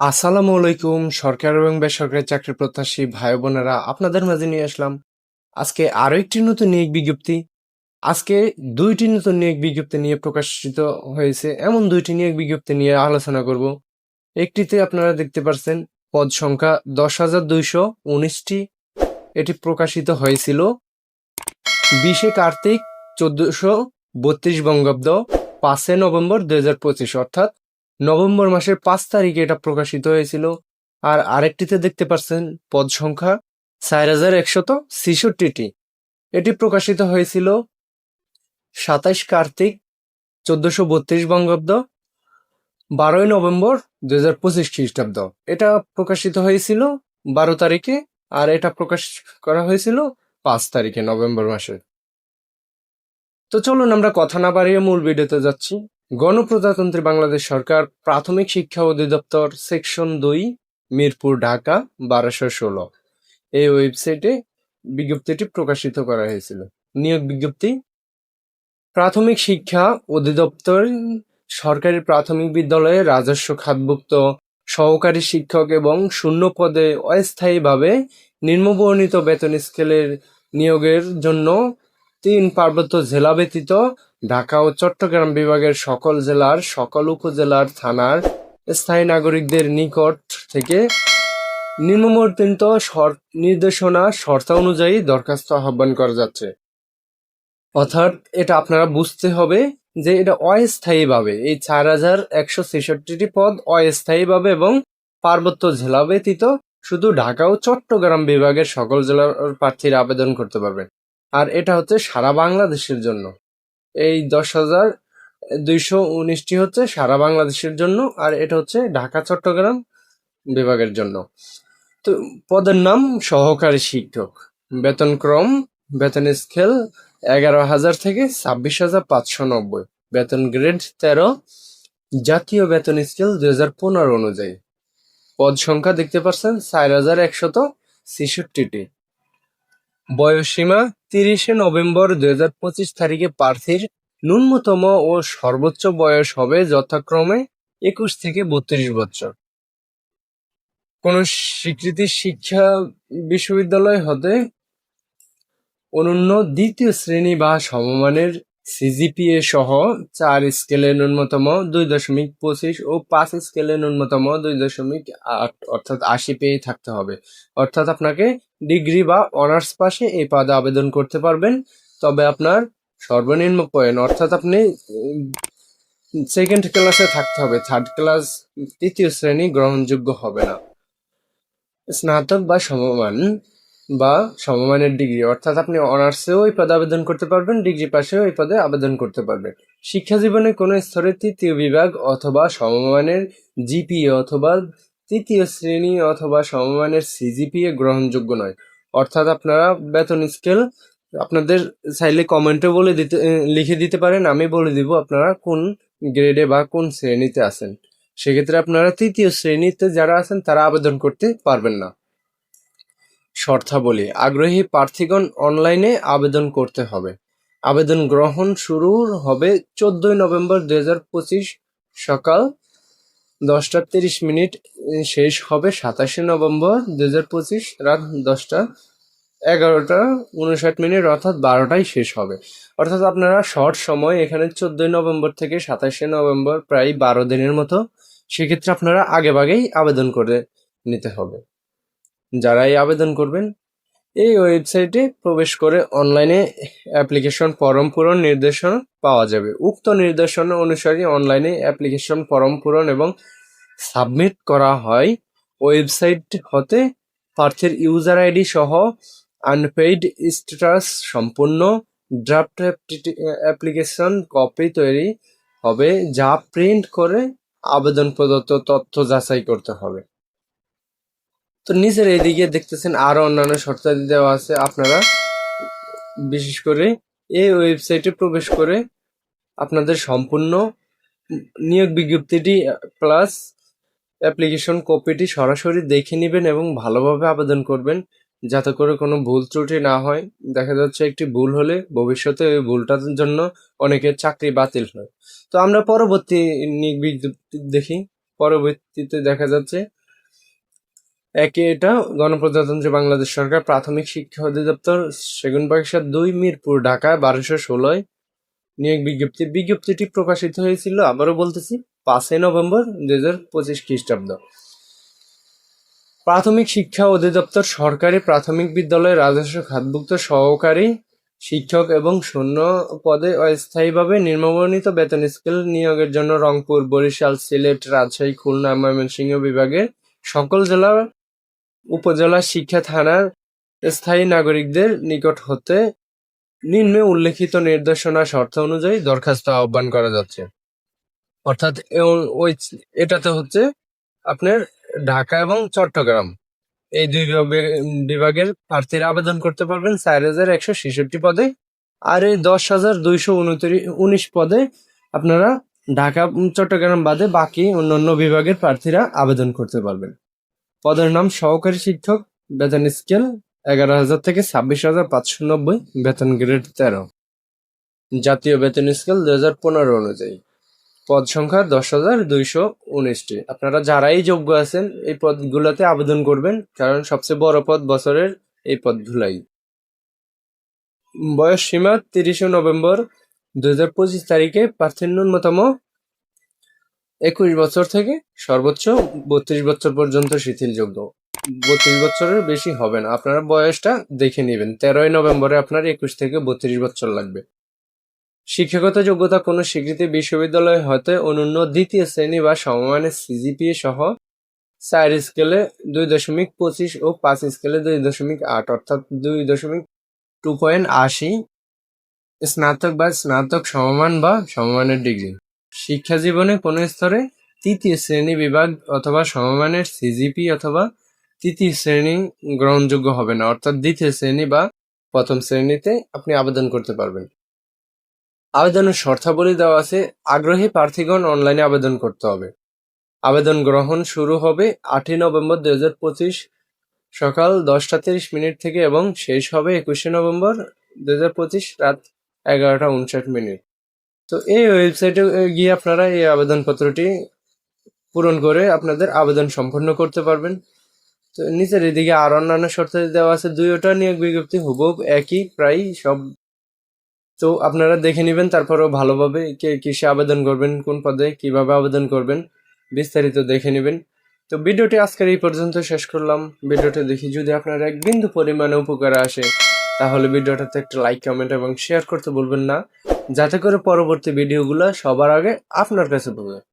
আসসালামু আলাইকুম, সরকার এবং বেসরকারি চাকরি প্রত্যাশী ভাই বোনেরা, আপনাদের মাঝে নিয়ে আসলাম আজকে আরও একটি নতুন নিয়োগ বিজ্ঞপ্তি। আজকে দুইটি নতুন নিয়োগ বিজ্ঞপ্তি নিয়ে প্রকাশিত হয়েছে। এমন দুইটি নিয়োগ বিজ্ঞপ্তি নিয়ে আলোচনা করব। একটিতে আপনারা দেখতে পাচ্ছেন, পদ সংখ্যা দশ হাজার দুইশো উনিশটি। এটি প্রকাশিত হয়েছিল বিশে কার্তিক চোদ্দশো বত্রিশ বঙ্গাব্দ পাঁচে নভেম্বর দুই হাজার অর্থাৎ নভেম্বর মাসের পাঁচ তারিখে এটা প্রকাশিত হয়েছিল। আর আরেকটিতে দেখতে পাচ্ছেন পদ সংখ্যা চার হাজার একশত ছিষট্টিটি। এটি প্রকাশিত হয়েছিল সাতাইশ কার্তিক চোদ্দশো বত্রিশ বঙ্গাব্দ, বারোই নভেম্বর দুই হাজার পঁচিশ খ্রিস্টাব্দ। এটা প্রকাশিত হয়েছিল বারো তারিখে আর এটা প্রকাশ করা হয়েছিল পাঁচ তারিখে নভেম্বর মাসে। তো চলুন আমরা কথা না বাড়িয়ে মূল ভিডিওতে যাচ্ছি। গণপ্রজাতন্ত্রী বাংলাদেশ সরকার প্রাথমিক শিক্ষা অধিদপ্তর সেকশন দুই, মিরপুর, ঢাকা, বারোশো ষোলো। এই ওয়েবসাইটে বিজ্ঞপ্তিটি প্রকাশিত করা হয়েছিল। নিয়োগ বিজ্ঞপ্তি, প্রাথমিক শিক্ষা অধিদপ্তর সরকারি প্রাথমিক বিদ্যালয়ে রাজস্ব খাতভুক্ত সহকারী শিক্ষক এবং শূন্য পদে অস্থায়ীভাবে নিম্নবর্ণিত বেতন স্কেলের নিয়োগের জন্য তিন পার্বত্য জেলা ব্যতীত ঢাকা ও চট্টগ্রাম বিভাগের সকল জেলার, সকল উপজেলার থানার স্থায়ী নাগরিকদের নিকট থেকে নিম্নবর্তিত শর- নির্দেশনা, শর্তা অনুযায়ী দরখাস্ত আহ্বান করা যাচ্ছে। অর্থাৎ এটা আপনারা বুঝতে হবে যে এটা অস্থায়ীভাবে, এই চার হাজার একশো ছেষট্টিটি পদ অস্থায়ীভাবে এবং পার্বত্য জেলা ব্যতীত শুধু ঢাকা ও চট্টগ্রাম বিভাগের সকল জেলার প্রার্থীরা আবেদন করতে পারবেন। আর এটা হচ্ছে সারা বাংলাদেশের জন্য। এই দশ হাজার দুইশো উনিশটি হচ্ছে সারা বাংলাদেশের জন্য আর এটা হচ্ছে ঢাকা, চট্টগ্রাম বিভাগের জন্য। তো পদের নাম সহকারী শিক্ষক। বেতনক্রম বেতন স্কেল এগারো হাজার থেকে ছাব্বিশ হাজার পাঁচশো নব্বই। বেতন গ্রেড তেরো, জাতীয় বেতন স্কেল দুই হাজার পনেরো অনুযায়ী। পদ সংখ্যা দেখতে পাচ্ছেন চার হাজার একশত ছেষট্টিটি। বয়সসীমা তিরিশে নভেম্বর দুই হাজার পঁচিশ তারিখে প্রার্থীর ন্যূনতম ও সর্বোচ্চ বয়স হবে যথাক্রমে একুশ থেকে বত্রিশ বছর। কোন স্বীকৃতি শিক্ষা বিশ্ববিদ্যালয় হতে অনন্য দ্বিতীয় শ্রেণি বা সমমানের সিজিপিএ সহ চার স্কেলে ন্যূনতম দুই দশমিক পঁচিশ ও পাঁচ স্কেলে ন্যূনতম দুই দশমিক আট, অর্থাৎ আশি পেয়ে থাকতে হবে। অর্থাৎ আপনাকে ডিগ্রি বা অনার্স পাশে এই পদে আবেদন করতে পারবেন। তবে আপনার সর্বনিম্ন পয়েন্ট, অর্থাৎ আপনি সেকেন্ড ক্লাসে থাকতে হবে, থার্ড ক্লাস তৃতীয় শ্রেণি গ্রহণযোগ্য হবে না। স্নাতক বা সমমান বা সমমানের ডিগ্রি, অর্থাৎ আপনি অনার্সেও এই পদে আবেদন করতে পারবেন, ডিগ্রি পাশেও এই পদে আবেদন করতে পারবেন। শিক্ষা জীবনে কোনো স্তরে তৃতীয় বিভাগ অথবা সমমানের জিপিএ অথবা তৃতীয় শ্রেণি অথবা সমমানের সিজিপিএ গ্রহণযোগ্য নয়। অর্থাৎ আপনারা বেতন স্কেল আপনাদের চাইলে কমেন্টে বলে দিতে, লিখে দিতে পারেন, আমি বলে দিব আপনারা কোন গ্রেডে বা কোন শ্রেণীতে আছেন। সেক্ষেত্রে আপনারা তৃতীয় শ্রেণীতে যারা আছেন তারা আবেদন করতে পারবেন না। শর্তাবলী। আগ্রহী প্রার্থীগণ অনলাইনে আবেদন করতে হবে। আবেদন গ্রহণ শুরু হবে চোদ্দই নভেম্বর দুই হাজার পঁচিশ সকাল দশটা তিরিশ মিনিট শেষ হবে সাতাশে নভেম্বর দুই হাজার পঁচিশ রাত দশটা এগারোটা উনষাট মিনিট, অর্থাৎ বারোটায় শেষ হবে। অর্থাৎ আপনারা শর্ট সময় এখানে চোদ্দই নভেম্বর থেকে সাতাশে নভেম্বর প্রায় বারো দিনের মতো, সেক্ষেত্রে আপনারা আগে ভাগেই আবেদন করে নিতে হবে। যারাই আবেদন করবেন, এই ওয়েবসাইটে প্রবেশ করে অনলাইনে অ্যাপ্লিকেশন ফর্ম পূরণ নির্দেশনা পাওয়া যাবে। উক্ত নির্দেশনা অনুসারে অনলাইনে অ্যাপ্লিকেশন ফর্ম পূরণ এবং সাবমিট করা হয়। ওয়েবসাইট হতে প্রার্থীর ইউজার আইডি সহ আনপেইড স্ট্যাটাস সম্পূর্ণ ড্রাফট অ্যাপ্লিকেশন কপি তৈরি হবে, যা প্রিন্ট করে আবেদন প্রদত্ত তথ্য যাচাই করতে হবে। তো নিচের এইদিকে দেখতেছেন আরও অন্যান্য শর্তাদি দেওয়া আছে আপনারা। বিশেষ করে এই ওয়েবসাইটে প্রবেশ করে আপনাদের সম্পূর্ণ নিয়োগ বিজ্ঞপ্তিটি প্লাস অ্যাপ্লিকেশন কপিটি সরাসরি দেখে নেবেন এবং ভালোভাবে আবেদন করবেন, যাতে করে কোনো ভুল ত্রুটি না হয়। দেখা যাচ্ছে একটি ভুল হলে ভবিষ্যতে ওই ভুলটার জন্য অনেকের চাকরি বাতিল হয়। তো আমরা পরবর্তী নিয়োগ বিজ্ঞপ্তি দেখি। পরবর্তীতে দেখা যাচ্ছে একে এটা গণপ্রজাতন্ত্রী বাংলাদেশ সরকার প্রাথমিক শিক্ষা অধিদপ্তর সেগুন বাগিচা দুই, মিরপুর, ঢাকা, বারোশো ষোলোয় নিয়োগ বিজ্ঞপ্তি। বিজ্ঞপ্তিটি প্রকাশিত হয়েছিল, আবারও বলতেছি, পাঁচই নভেম্বর দুই হাজার পঁচিশ খ্রিস্টাব্দ। প্রাথমিক শিক্ষা অধিদপ্তর সরকারি প্রাথমিক বিদ্যালয়ে রাজস্ব খাতভুক্ত সহকারী শিক্ষক এবং শূন্য পদে অস্থায়ীভাবে নিম্নবর্ণিত বেতন স্কেল নিয়োগের জন্য রংপুর, বরিশাল, সিলেট, রাজশাহী, খুলনা, ময়মনসিংহ বিভাগের সকল জেলা উপজেলা শিক্ষা থানার স্থায়ী নাগরিকদের নিকট হতে নিম্নে উল্লেখিত নির্দেশনা শর্ত অনুযায়ী দরখাস্ত আহ্বান করা যাচ্ছে। অর্থাৎ ওই এটাতে হচ্ছে আপনার ঢাকা এবং চট্টগ্রাম। এই দুই বিভাগের প্রার্থীরা আবেদন করতে পারবেন চার হাজার একশো ছেষট্টি পদে আর এই দশ হাজার দুইশো উনিশ পদে আপনারা ঢাকা, চট্টগ্রাম বাদে বাকি অন্যান্য বিভাগের প্রার্থীরা আবেদন করতে পারবেন। পদের নাম সহকারী শিক্ষক, বেতন স্কেল এগারো হাজার থেকে ছাব্বিশ হাজার পাঁচশো নব্বই, বেতন গ্রেড তেরো। জাতীয় বেতন স্কেল দুই হাজার পনেরো অনুযায়ী। পদ সংখ্যা দশ হাজার দুইশো উনিশটি। আপনারা যারাই যোগ্য আছেন, এই পদগুলোতে আবেদন করবেন, কারণ সবচেয়ে বড় পদ বছরের এই পদগুলাই বয়স সীমা তিরিশে নভেম্বর দু হাজার পঁচিশ তারিখে প্রার্থীর ন্যূনতম একুশ বছর থেকে সর্বোচ্চ বত্রিশ বছর পর্যন্ত শিথিলযোগ্য বত্রিশ বছরের বেশি হবে না। আপনারা বয়সটা দেখে নেবেন। তেরোই নভেম্বরে আপনার একুশ থেকে বত্রিশ বছর লাগবে। শিক্ষাগত যোগ্যতা কোনো স্বীকৃতি বিশ্ববিদ্যালয় হতে অনন্য দ্বিতীয় শ্রেণি বা সমমানের সিজিপিএ সহ চার স্কেলে দুই দশমিক পঁচিশ ও পাঁচ স্কেলে দুই দশমিক আট, অর্থাৎ দুই দশমিক টু পয়েন্ট আশি স্নাতক বা স্নাতক সমমান বা সমমানের ডিগ্রি। শিক্ষা জীবনে কোনো স্তরে তৃতীয় শ্রেণি বিভাগ অথবা সমমানের সিজিপি অথবা তৃতীয় শ্রেণি গ্রহণযোগ্য হবে না, অর্থাৎ দ্বিতীয় শ্রেণি বা প্রথম শ্রেণীতে আপনি আবেদন করতে পারবেন। আবেদনের শর্তাবলী দেওয়া আছে, আগ্রহী প্রার্থীগণ অনলাইনে আবেদন করতে হবে। আবেদন গ্রহণ শুরু হবে আটই নভেম্বর দুই হাজার পঁচিশ সকাল দশটা তিরিশ মিনিট থেকে এবং শেষ হবে একুশে নভেম্বর দুই হাজার পঁচিশ রাত এগারোটা উনষাট মিনিট। তো এই ওয়েবসাইটে গিয়ে আপনারা এই আবেদনপত্রটি পূরণ করে আপনাদের আবেদন সম্পন্ন করতে পারবেন। তো নিচের এদিকে আর অন্যান্য শর্ত দেওয়া আছে, দুইটা নিয়োগ বিজ্ঞপ্তি হুবহুব একই প্রায় সব। তো আপনারা দেখে নেবেন, তারপরেও ভালোভাবে কে কিসে আবেদন করবেন, কোন পদে কীভাবে আবেদন করবেন, বিস্তারিত দেখে নেবেন। তো ভিডিওটি আজকের এই পর্যন্ত শেষ করলাম। ভিডিওটি দেখি যদি আপনার এক বিন্দু পরিমাণে উপকার আসে তাহলে ভিডিওটাতে একটা লাইক কমেন্ট এবং শেয়ার করতে বলবেন না। যাতে করে পরবর্তী ভিডিওগুলো সবার আগে আপনার কাছে পৌঁছায়।